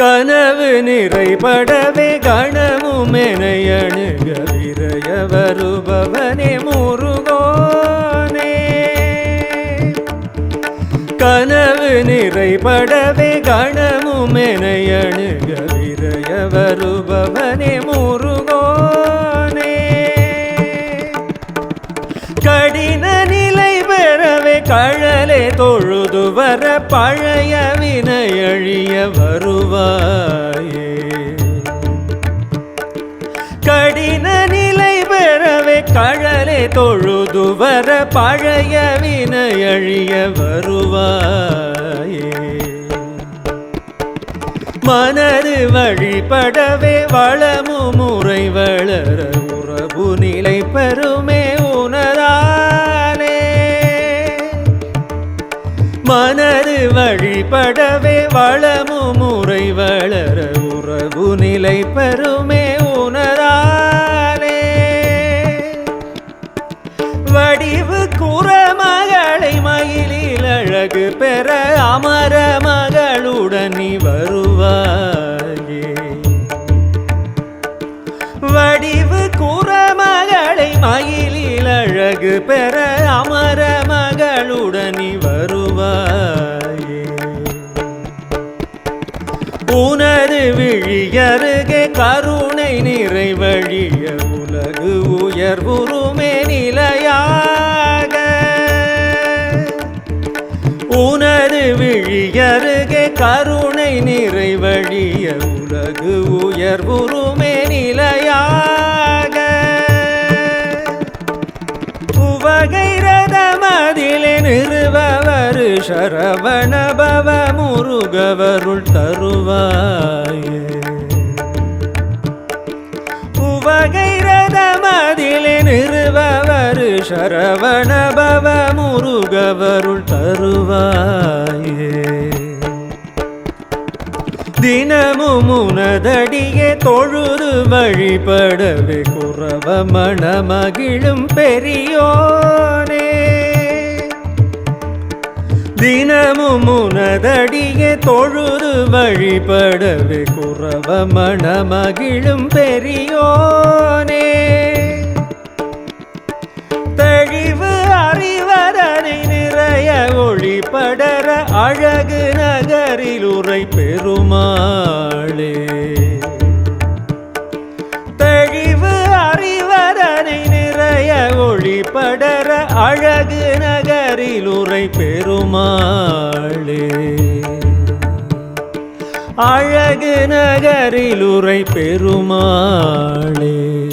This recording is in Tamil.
கனவு நிறைபடவே கணமுமெனையணுக விரைய வருபவனே முருகோனே. கனவு நிறைபடவே கணமுமெனையணுக விரைய வருபவனே முருகோ தொழுது வர பழைய வினையழிய வருவாயே. கடின நிலை பெறவே கழலே தொழுது வர பழைய வினையழிய வருவாயே. மனது வழிபடவே வளமு முறை வளர உறவு நிலை பெறுமே மனது வழிபடவே வளமு முறை வளர உறவு நிலை பெருமே உணராலே. வடிவு கூற மகளை மயிலில் அழகு பெற அமர மகளுடன் நீ வருவாயே வடிவு கூற மகளை மயிலில் அழகு பெற அமர உடனி வருவாயே. உனது விழியருகே கருணை நிறைவழிய உலகு உயர்வுருமே நிலையாக. உனது விழியருகே கருணை நிறைவழிய உலகு உயர்வுருமே சரவணபவ முருகவருள் தருவாயே. உவகை ரதமதிலே நிறுவவர் சரவணபவ முருகவருள் தருவாயே. தினமும் உனதடியே தொழுது வழிபடவே குறவ மணமகிழும் பெரியோனே. தினமும் உனதடியே தொழுது வழிபடவே குறவ மணமகிழும் பெரியோனே. தெளிவு அறிவதனை நிறைய ஒளிபடர அழகு நகரில் உரை பெருமாளே. தெளிவு அறிவதனை நிறைய ஒளிபடர அழகு நகரில் உரை பெருமாளே. அழகு நகரில் உரை பெருமாளே.